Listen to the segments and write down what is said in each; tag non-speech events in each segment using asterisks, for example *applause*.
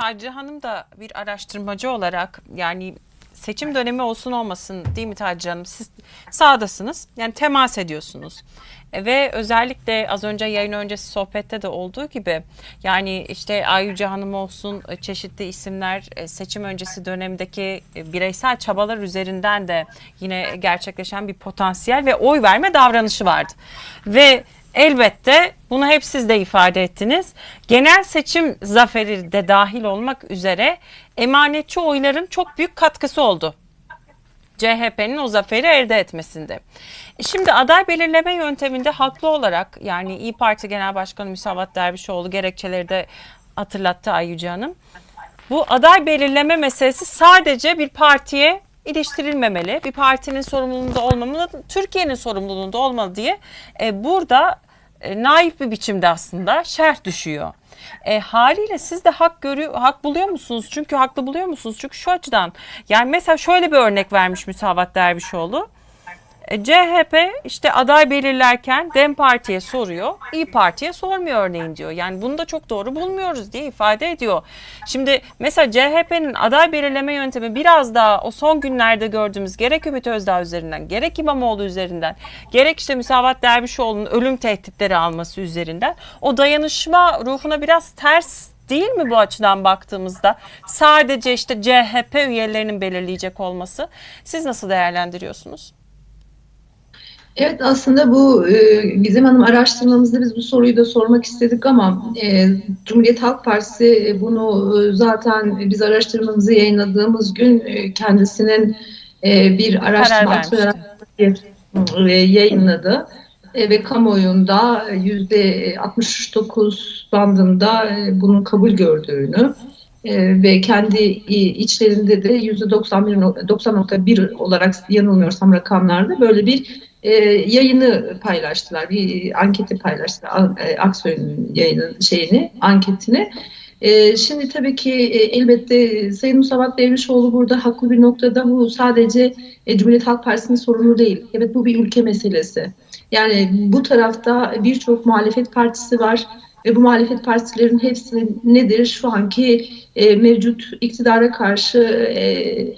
Taci Hanım da bir araştırmacı olarak yani seçim dönemi olsun olmasın değil mi Taci Hanım? Siz sahadasınız yani temas ediyorsunuz. E, Ve özellikle az önce yayın öncesi sohbette de olduğu gibi yani işte Ayyüce Hanım olsun e, çeşitli isimler e, seçim öncesi dönemdeki bireysel çabalar üzerinden de yine gerçekleşen bir potansiyel ve oy verme davranışı vardı. Ve Elbette bunu hep siz de ifade ettiniz. Genel seçim zaferi de dahil olmak üzere emanetçi oyların çok büyük katkısı oldu. CHP'nin o zaferi elde etmesinde. Şimdi aday belirleme yönteminde haklı olarak yani İyi Parti Genel Başkanı Müsavat Dervişoğlu gerekçeleri de hatırlattı Ayyüce Hanım. Bu aday belirleme meselesi sadece bir partiye iliştirilmemeli. Bir partinin sorumluluğunda olmamalı, Türkiye'nin sorumluluğunda olmalı diye e, burada e, naif bir biçimde aslında şerh düşüyor. E, haliyle siz de hak görüyor, hak buluyor musunuz? Çünkü haklı buluyor musunuz? Çünkü şu açıdan yani mesela şöyle bir örnek vermiş Müsavat Dervişoğlu. E, CHP işte aday belirlerken DEM Parti'ye soruyor, İyi Parti'ye sormuyor örneğin diyor. Yani bunu da çok doğru bulmuyoruz diye ifade ediyor. Şimdi mesela CHP'nin aday belirleme yöntemi biraz daha o son günlerde gördüğümüz gerek Ümit Özdağ üzerinden, gerek İmamoğlu üzerinden, gerek işte Müsavat Dervişoğlu'nun ölüm tehditleri alması üzerinden o dayanışma ruhuna biraz ters değil mi bu açıdan baktığımızda? Sadece işte CHP üyelerinin belirleyecek olması. Siz nasıl değerlendiriyorsunuz? Evet aslında bu e, Gizem Hanım araştırmamızda biz bu soruyu da sormak istedik ama e, Cumhuriyet Halk Partisi e, bunu e, zaten biz araştırmamızı yayınladığımız gün e, kendisinin e, bir araştırma e, yayınladı. E, ve kamuoyunda yüzde 69 bandında e, bunun kabul gördüğünü e, ve kendi içlerinde de yüzde 90.1 olarak yanılmıyorsam rakamlarda böyle bir e, yayını paylaştılar. Bir anketi paylaştılar. E, Aksoy'un yayının şeyini, anketini. E, şimdi tabii ki e, elbette Sayın Musavat Dervişoğlu burada haklı bir noktada bu sadece e, Cumhuriyet Halk Partisi'nin sorunu değil. Evet bu bir ülke meselesi. Yani bu tarafta birçok muhalefet partisi var ve bu muhalefet partilerin hepsi nedir? Şu anki e, mevcut iktidara karşı e,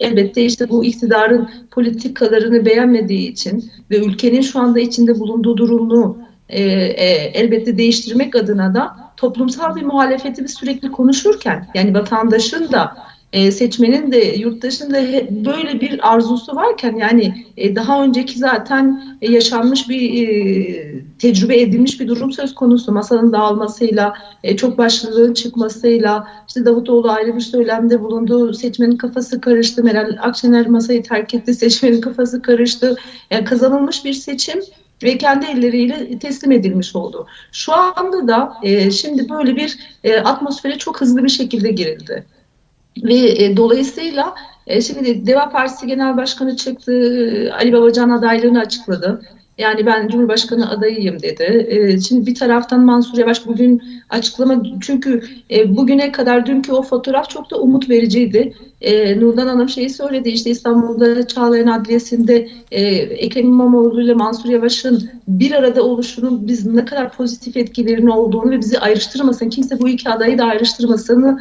elbette işte bu iktidarın politikalarını beğenmediği için ve ülkenin şu anda içinde bulunduğu durumu e, e, elbette değiştirmek adına da toplumsal bir muhalefeti biz sürekli konuşurken yani vatandaşın da e, seçmenin de yurttaşın da böyle bir arzusu varken yani e, daha önceki zaten e, yaşanmış bir e, tecrübe edilmiş bir durum söz konusu. Masanın dağılmasıyla e, çok başlılığın çıkmasıyla işte Davutoğlu ayrı bir söylemde bulundu. Seçmenin kafası karıştı. Meral Akşener masayı terk etti. *laughs* Seçmenin kafası karıştı. Yani kazanılmış bir seçim ve kendi elleriyle teslim edilmiş oldu. Şu anda da e, şimdi böyle bir e, atmosfere çok hızlı bir şekilde girildi. Ve e, dolayısıyla e, şimdi Deva Partisi Genel Başkanı çıktı, Ali Babacan adaylığını açıkladı. Yani ben Cumhurbaşkanı adayıyım dedi. E, şimdi bir taraftan Mansur Yavaş bugün açıklama çünkü e, bugüne kadar dünkü o fotoğraf çok da umut vericiydi. E, Nurdan Hanım şeyi söyledi işte İstanbul'da Çağlayan Adliyesi'nde e, Ekrem İmamoğlu ile Mansur Yavaş'ın bir arada oluşunun biz ne kadar pozitif etkilerinin olduğunu ve bizi ayrıştırmasın, kimse bu iki adayı da ayrıştırmasını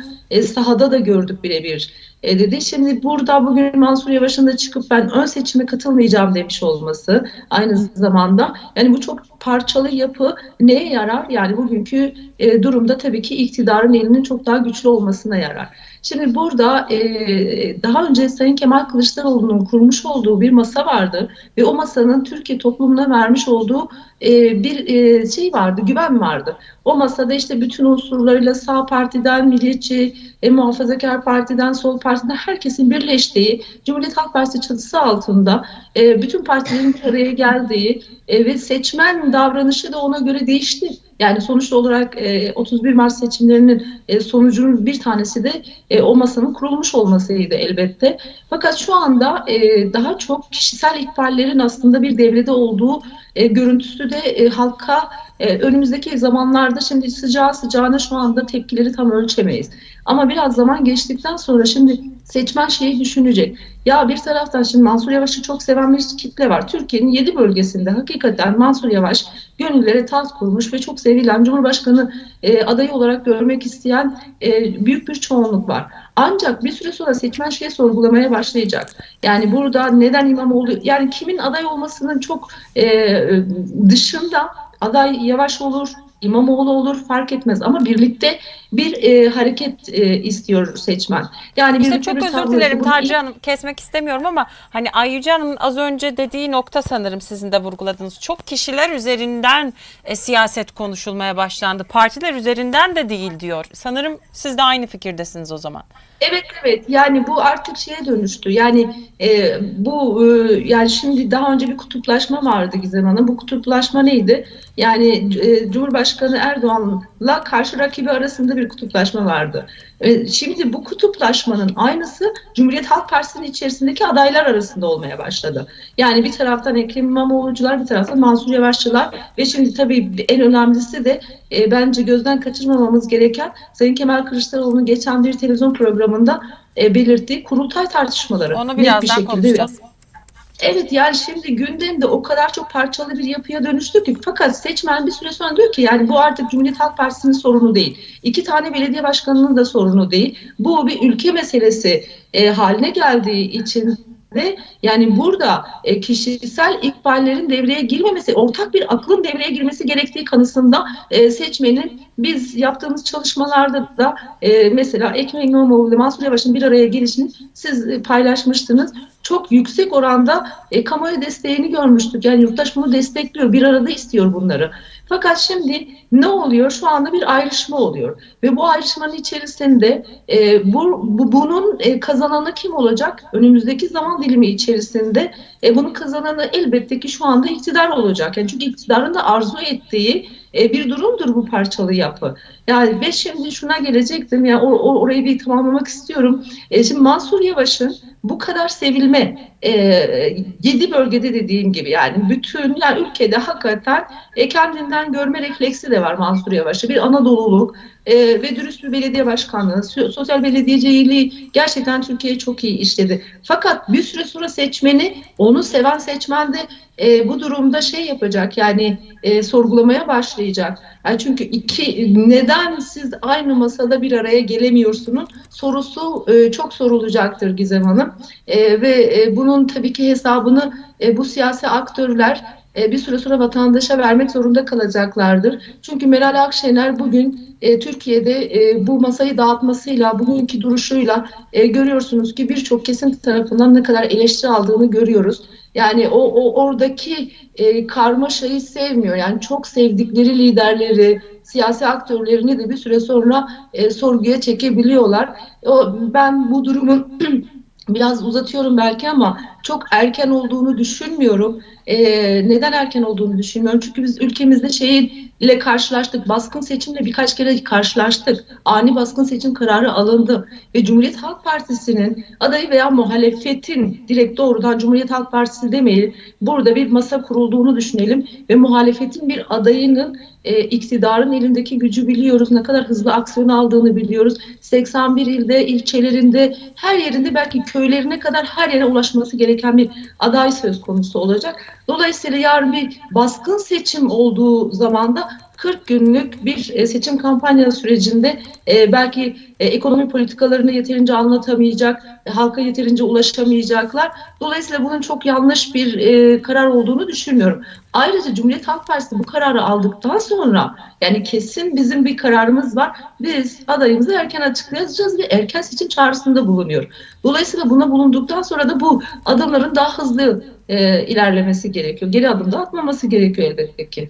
sahada da gördük birebir e, dedi. Şimdi burada bugün Mansur Yavaş'ın da çıkıp ben ön seçime katılmayacağım demiş olması aynı zamanda yani bu çok parçalı yapı neye yarar? Yani bugünkü e, durumda tabii ki iktidarın elinin çok daha güçlü olmasına yarar. Şimdi burada e, daha önce Sayın Kemal Kılıçdaroğlu'nun kurmuş olduğu bir masa vardı ve o masanın Türkiye toplumuna vermiş olduğu e, bir e, şey vardı, güven vardı. O masada işte bütün unsurlarıyla sağ partiden, milliyetçi, e, muhafazakar partiden, sol partiden herkesin birleştiği Cumhuriyet Halk Partisi çatısı altında e, bütün partilerin araya geldiği e, ve seçmen davranışı da ona göre değişti. Yani sonuç olarak e, 31 Mart seçimlerinin e, sonucunun bir tanesi de e, o masanın kurulmuş olmasıydı elbette. Fakat şu anda e, daha çok kişisel ihbarlerin aslında bir devrede olduğu e, görüntüsü de e, halka e, önümüzdeki zamanlarda şimdi sıcağı sıcağına şu anda tepkileri tam ölçemeyiz. Ama biraz zaman geçtikten sonra şimdi seçmen şeyi düşünecek. Ya bir taraftan şimdi Mansur Yavaş'ı çok seven bir kitle var. Türkiye'nin 7 bölgesinde hakikaten Mansur Yavaş gönüllere taht kurmuş ve çok sevilen Cumhurbaşkanı e, adayı olarak görmek isteyen e, büyük bir çoğunluk var. Ancak bir süre sonra seçmen şeyi sorgulamaya başlayacak. Yani burada neden İmamoğlu, yani kimin aday olmasının çok e, dışında aday Yavaş olur, İmamoğlu olur fark etmez. Ama birlikte bir e, hareket e, istiyor seçmen. Yani İşte birlikte çok bir özür dilerim Tarcı Hanım kesmek istemiyorum ama hani Ayyüce Hanım'ın az önce dediği nokta sanırım sizin de vurguladığınız. Çok kişiler üzerinden e, siyaset konuşulmaya başlandı. Partiler üzerinden de değil diyor. Sanırım siz de aynı fikirdesiniz o zaman. Evet evet yani bu artık şeye dönüştü. Yani e, bu e, yani şimdi daha önce bir kutuplaşma vardı Gizem Hanım. Bu kutuplaşma neydi? Yani e, Cumhurbaşkanı Erdoğan'la karşı rakibi arasında bir kutuplaşma vardı. E, şimdi bu kutuplaşmanın aynısı Cumhuriyet Halk Partisi'nin içerisindeki adaylar arasında olmaya başladı. Yani bir taraftan Ekrem İmamoğlu'cular bir taraftan Mansur Yavaşçılar ve şimdi tabii en önemlisi de e, bence gözden kaçırmamamız gereken Sayın Kemal Kılıçdaroğlu'nun geçen bir televizyon programında e, belirttiği kurultay tartışmaları. Onu Net bir birazdan şekilde- konuşacağız. Evet yani şimdi gündemde o kadar çok parçalı bir yapıya dönüştü ki fakat seçmen bir süre sonra diyor ki yani bu artık Cumhuriyet Halk Partisi'nin sorunu değil. İki tane belediye başkanının da sorunu değil. Bu bir ülke meselesi e, haline geldiği için de yani burada e, kişisel ikballerin devreye girmemesi, ortak bir aklın devreye girmesi gerektiği kanısında e, seçmenin biz yaptığımız çalışmalarda da e, mesela Ekrem İmamoğlu ile Mansur Yavaş'ın bir araya gelişini siz e, paylaşmıştınız. Çok yüksek oranda e, kamuoyu desteğini görmüştük. Yani yurttaş bunu destekliyor. Bir arada istiyor bunları. Fakat şimdi ne oluyor? Şu anda bir ayrışma oluyor. Ve bu ayrışmanın içerisinde e, bu, bu bunun e, kazananı kim olacak? Önümüzdeki zaman dilimi içerisinde e, bunun kazananı elbette ki şu anda iktidar olacak. Yani çünkü iktidarın da arzu ettiği e, bir durumdur bu parçalı yapı. Yani ve şimdi şuna gelecektim. Yani o, o- orayı bir tamamlamak istiyorum. E, şimdi Mansur Yavaş'ın bu kadar sevilme e, yedi bölgede dediğim gibi yani bütün yani ülkede hakikaten e, kendinden görme refleksi de var Mansur Yavaş'ta. Bir Anadoluluk e, ve dürüst bir belediye başkanlığı, sosyal belediyeciliği gerçekten Türkiye çok iyi işledi. Fakat bir süre sonra seçmeni, onu seven seçmen de e, bu durumda şey yapacak yani e, sorgulamaya başlayacak. Yani çünkü iki neden siz aynı masada bir araya gelemiyorsunuz sorusu e, çok sorulacaktır Gizem Hanım. E, ve e, bunun tabii ki hesabını e, bu siyasi aktörler e, bir süre sonra vatandaşa vermek zorunda kalacaklardır. Çünkü Meral Akşener bugün e, Türkiye'de e, bu masayı dağıtmasıyla, bugünkü duruşuyla e, görüyorsunuz ki birçok kesim tarafından ne kadar eleştiri aldığını görüyoruz. Yani o, o oradaki e, karmaşayı sevmiyor. Yani çok sevdikleri liderleri, siyasi aktörlerini de bir süre sonra e, sorguya çekebiliyorlar. O, ben bu durumun *clears throat* biraz uzatıyorum belki ama çok erken olduğunu düşünmüyorum. E, neden erken olduğunu düşünmüyorum? Çünkü biz ülkemizde şeyle karşılaştık. Baskın seçimle birkaç kere karşılaştık. Ani baskın seçim kararı alındı. Ve Cumhuriyet Halk Partisi'nin adayı veya muhalefetin direkt doğrudan Cumhuriyet Halk Partisi demeyelim. Burada bir masa kurulduğunu düşünelim ve muhalefetin bir adayının e, iktidarın elindeki gücü biliyoruz. Ne kadar hızlı aksiyon aldığını biliyoruz. 81 ilde, ilçelerinde, her yerinde belki köylerine kadar her yere ulaşması gereken bir aday söz konusu olacak. Dolayısıyla yarın bir baskın seçim olduğu zaman da 40 günlük bir e, seçim kampanya sürecinde e, belki e, ekonomi politikalarını yeterince anlatamayacak, halka yeterince ulaşamayacaklar. Dolayısıyla bunun çok yanlış bir karar olduğunu düşünmüyorum. Ayrıca Cumhuriyet Halk Partisi bu kararı aldıktan sonra yani kesin bizim bir kararımız var. Biz adayımızı erken açıklayacağız ve erken seçim çağrısında bulunuyor. Dolayısıyla buna bulunduktan sonra da bu adımların daha hızlı ilerlemesi gerekiyor. Geri adım da atmaması gerekiyor elbette ki.